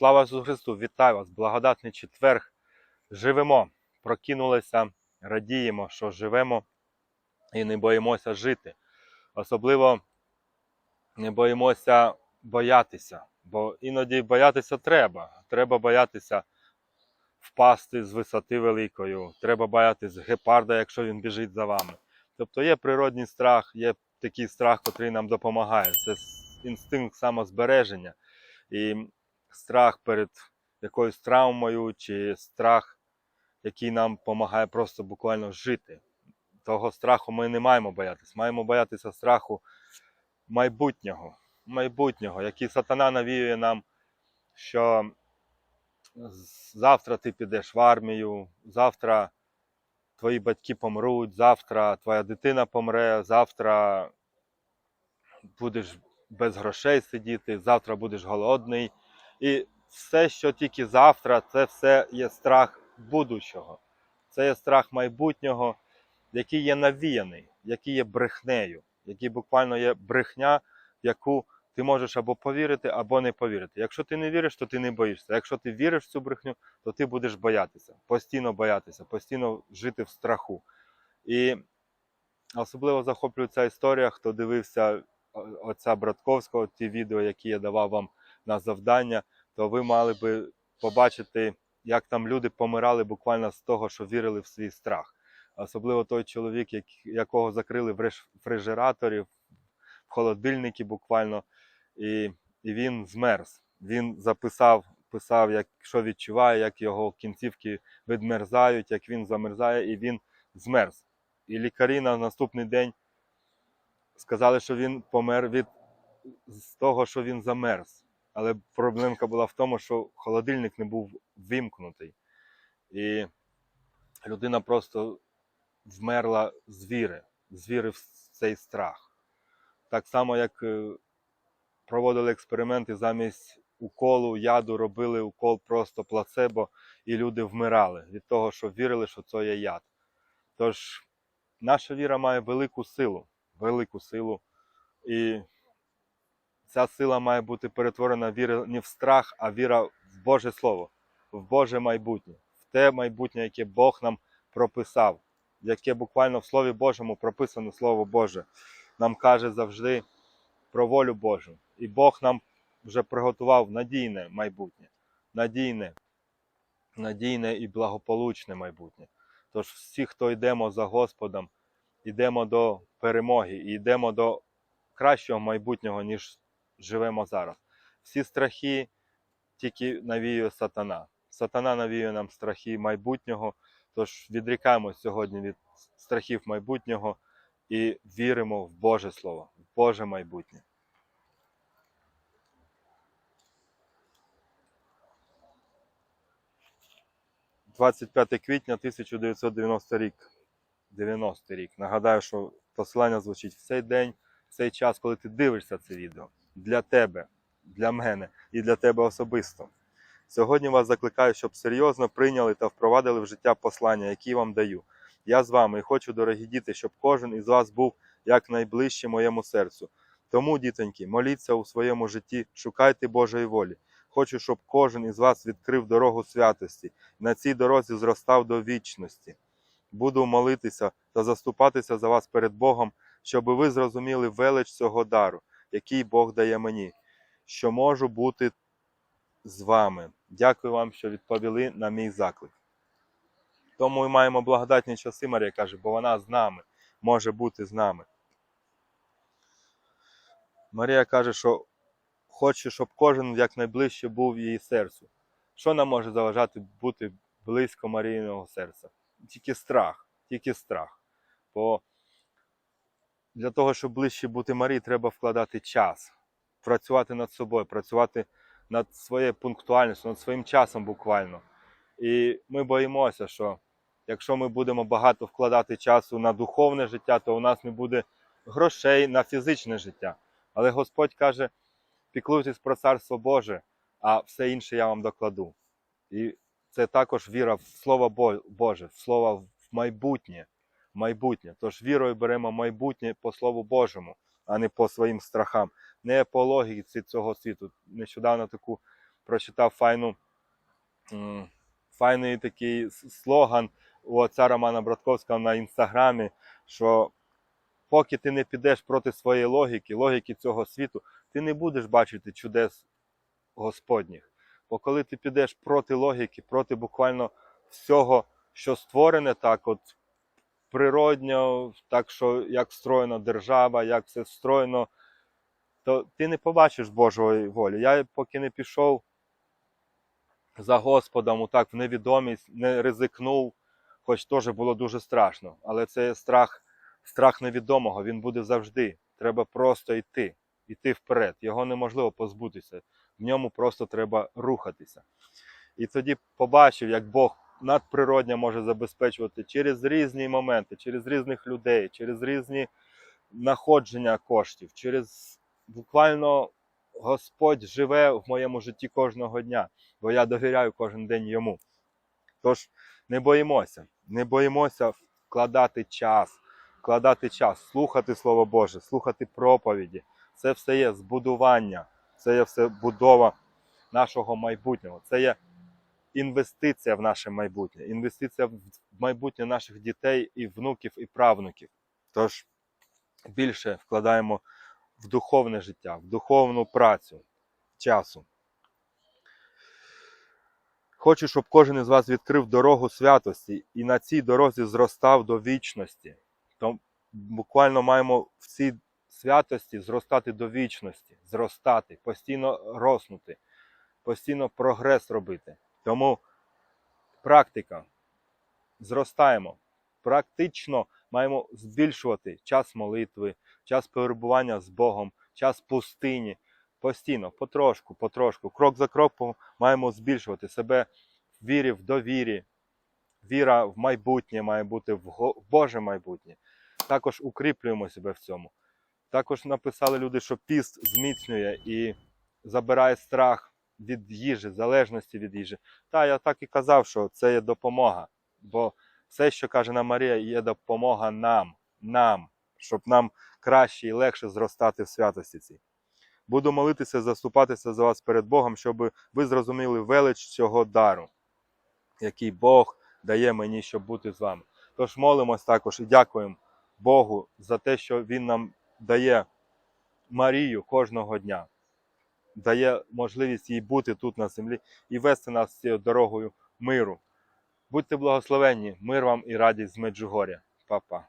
Слава Ісусу Христу! Вітаю вас! Благодатний четверг. Живемо, прокинулися, радіємо, що живемо і не боїмося жити. Особливо не боїмося боятися, бо іноді боятися треба. Треба боятися впасти з висоти великою, треба боятися гепарда, якщо він біжить за вами. Тобто є природний страх, є такий страх, який нам допомагає. Це інстинкт самозбереження. І страх перед якоюсь травмою, чи страх, який нам допомагає просто буквально жити. Того страху ми не маємо боятися. Маємо боятися страху майбутнього, майбутнього, який сатана навіює нам, що завтра ти підеш в армію, завтра твої батьки помруть, завтра твоя дитина помре, завтра будеш без грошей сидіти, завтра будеш голодний. І все, що тільки завтра, це все є страх будущого. Це є страх майбутнього, який є навіяний, який є брехнею, який буквально є брехня, яку ти можеш або повірити, або не повірити. Якщо ти не віриш, то ти не боїшся. Якщо ти віриш в цю брехню, то ти будеш боятися, постійно боятися, постійно жити в страху. І особливо захоплює ця історія, хто дивився отця Братковського, ті відео, які я давав вам на завдання, то ви мали би побачити, як там люди помирали буквально з того, що вірили в свій страх. Особливо той чоловік, якого закрили в рефрижераторі, в холодильники буквально, і, і він змерз. Він записав, писав, як, що відчуває, як його кінцівки відмерзають, як він замерзає, і він змерз. І лікарі на наступний день сказали, що він помер від з того, що він замерз. Але проблемка була в тому, що холодильник не був вимкнутий. І людина просто вмерла з віри, з віри в цей страх. Так само, як проводили експерименти замість уколу, яду робили укол просто плацебо, і люди вмирали від того, що вірили, що це є яд. Тож наша віра має велику силу, велику силу. І ця сила має бути перетворена віра не в страх, а віра в Боже Слово, в Боже майбутнє, в те майбутнє, яке Бог нам прописав, яке буквально в Слові Божому прописано Слово Боже. Нам каже завжди про волю Божу. І Бог нам вже приготував надійне майбутнє, надійне, надійне і благополучне майбутнє. Тож всі, хто йдемо за Господом, йдемо до перемоги і йдемо до кращого майбутнього, ніж живемо зараз. Всі страхи тільки навіює сатана. Сатана навіює нам страхи майбутнього. Тож відрікаємось сьогодні від страхів майбутнього і віримо в Боже Слово, в Боже майбутнє. «25 квітня 1990 рік. 90 рік. Нагадаю, що посилання звучить в цей день, в цей час, коли ти дивишся це відео. Для тебе, для мене і для тебе особисто. Сьогодні вас закликаю, щоб серйозно прийняли та впровадили в життя послання, які вам даю. Я з вами і хочу, дорогі діти, щоб кожен із вас був якнайближче моєму серцю. Тому, дітоньки, моліться у своєму житті, шукайте Божої волі. Хочу, щоб кожен із вас відкрив дорогу святості на цій дорозі зростав до вічності. Буду молитися та заступатися за вас перед Богом, щоб ви зрозуміли велич цього дару, який Бог дає мені, що можу бути з вами. Дякую вам, що відповіли на мій заклик. Тому ми маємо благодатні часи, Марія каже, бо вона з нами, може бути з нами. Марія каже, що хоче, щоб кожен якнайближче був її серцю. Що нам може заважати бути близько Марійного серця? Тільки страх, тільки страх. Бо для того, щоб ближче бути Марії, треба вкладати час, працювати над собою, працювати над своєю пунктуальністю, над своїм часом буквально. І ми боїмося, що якщо ми будемо багато вкладати часу на духовне життя, то у нас не буде грошей на фізичне життя. Але Господь каже: піклуйтесь про царство Боже, а все інше я вам докладу. І це також віра в Слово Боже, в Слово в майбутнє. Майбутнє. Тож вірою беремо майбутнє по Слову Божому, а не по своїм страхам, не по логіці цього світу. Нещодавно таку прочитав файну, файний такий слоган у отця Романа Братковського на інстаграмі, що поки ти не підеш проти своєї логіки, логіки цього світу, ти не будеш бачити чудес Господніх. Бо коли ти підеш проти логіки, проти буквально всього, що створене так, от природньо, так що як встроєна держава, як все встроєно, то ти не побачиш Божої волі. Я поки не пішов за Господом, отак в невідомість, не ризикнув, хоч теж було дуже страшно. Але це страх, страх невідомого, він буде завжди. Треба просто йти, йти вперед. Його неможливо позбутися. В ньому просто треба рухатися. І тоді побачив, як Бог надприродньо може забезпечувати через різні моменти, через різних людей, через різні находження коштів, через буквально Господь живе в моєму житті кожного дня, бо я довіряю кожен день йому. Тож не боїмося, не боїмося вкладати час, вкладати час, слухати Слово Боже, слухати проповіді. Це все є збудування, це є все будова нашого майбутнього. Це є інвестиція в наше майбутнє, інвестиція в майбутнє наших дітей і внуків, і правнуків. Тож більше вкладаємо в духовне життя, в духовну працю часу. Хочу, щоб кожен із вас відкрив дорогу святості і на цій дорозі зростав до вічності. То буквально маємо в цій святості зростати до вічності, зростати, постійно роснути, постійно прогрес робити. Тому практика. Зростаємо. Практично маємо збільшувати час молитви, час перебування з Богом, час пустині. Постійно, потрошку, потрошку, крок за кроком маємо збільшувати себе в вірі, в довірі. Віра в майбутнє має бути в Боже майбутнє. Також укріплюємо себе в цьому. Також написали люди, що піст зміцнює і забирає страх від їжі, залежності від їжі. Та я так і казав, що це є допомога. Бо все, що каже нам Марія, є допомога нам, нам, щоб нам краще і легше зростати в святості цій. Буду молитися, заступатися за вас перед Богом, щоб ви зрозуміли велич цього дару, який Бог дає мені, щоб бути з вами. Тож молимось також і дякуємо Богу за те, що Він нам дає Марію кожного дня, дає можливість їй бути тут на землі і вести нас цією дорогою миру. Будьте благословенні, мир вам і радість з Меджугоря. Па-па.